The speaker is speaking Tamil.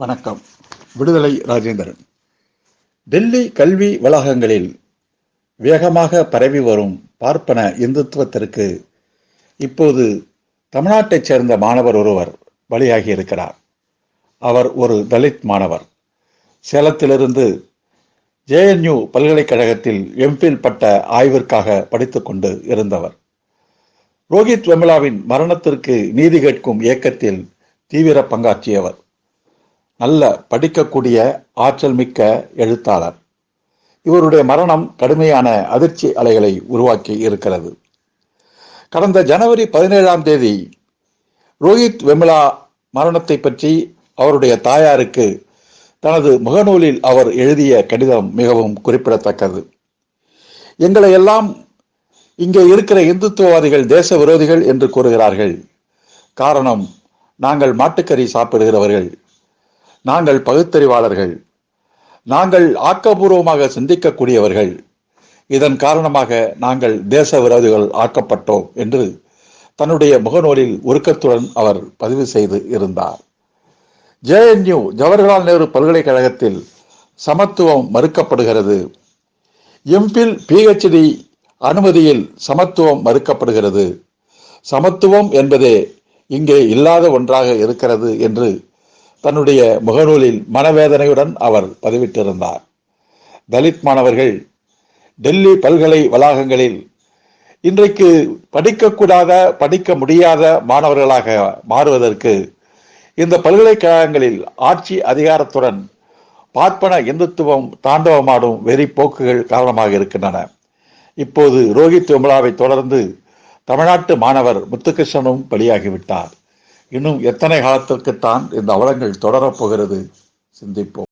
வணக்கம். விடுதலை ராஜேந்திரன். டெல்லி கல்வி வளாகங்களில் வேகமாக பரவி வரும் பார்ப்பன இந்துத்துவத்திற்கு இப்போது தமிழ்நாட்டைச் சேர்ந்த மாணவர் ஒருவர் பலியாகி இருக்கிறார் அவர் ஒரு தலித் மாணவர். சேலத்திலிருந்து ஜேஎன்யூ பல்கலைக்கழகத்தில் எம்ஃபில் பட்ட ஆய்விற்காக படித்துக்கொண்டு இருந்தவர். ரோஹித் வெமலாவின் மரணத்திற்கு நீதி கேட்கும் இயக்கத்தில் தீவிர பங்காற்றியவர். நல்ல படிக்கக்கூடிய ஆற்றல் மிக்க எழுத்தாளர். இவருடைய மரணம் கடுமையான அதிர்ச்சி அலைகளை உருவாக்கி இருக்கிறது. கடந்த ஜனவரி பதினேழாம் தேதி ரோஹித் வெமிலா மரணத்தை பற்றி அவருடைய தாயாருக்கு தனது முகநூலில் அவர் எழுதிய கடிதம் மிகவும் குறிப்பிடத்தக்கது. எங்களை எல்லாம் இங்கே இருக்கிற இந்துத்துவவாதிகள் தேச விரோதிகள் என்று கூறுகிறார்கள். காரணம் நாங்கள் மாட்டுக்கறி சாப்பிடுகிறவர்கள். நாங்கள் பகுத்தறிவாளர்கள். நாங்கள் ஆக்கப்பூர்வமாக சிந்திக்கக்கூடியவர்கள். இதன் காரணமாக நாங்கள் தேச விரோதிகள் ஆக்கப்பட்டோம் என்று தன்னுடைய முகநூலில் உருக்கத்துடன் அவர் பதிவு செய்து இருந்தார். ஜேஎன்யூ ஜவஹர்லால் நேரு பல்கலைக்கழகத்தில் சமத்துவம் மறுக்கப்படுகிறது. எம்பில் பிஹெச்டி அனுமதியில் சமத்துவம் மறுக்கப்படுகிறது. சமத்துவம் என்பதே இங்கே இல்லாத ஒன்றாக இருக்கிறது என்று தன்னுடைய முகநூலில் மனவேதனையுடன் அவர் பதிவிட்டிருந்தார். தலித் மாணவர்கள் டெல்லி பல்கலை வளாகங்களில் இன்றைக்கு படிக்கக்கூடாத படிக்க முடியாத மாணவர்களாக மாறுவதற்கு இந்த பல்கலைக்கழகங்களில் ஆட்சி அதிகாரத்துடன் பார்ப்பன இந்துத்துவம் தாண்டவமாடும் வெறி போக்குகள் காரணமாக இருக்கின்றன. இப்போது ரோஹித் விமலாவை தொடர்ந்து தமிழ்நாட்டு மாணவர் முத்துகிருஷ்ணனும் பலியாகிவிட்டார். இன்னும் எத்தனை காலத்திற்குத்தான் இந்த அவலங்கள் தொடரப்போகிறது சிந்திப்போம்.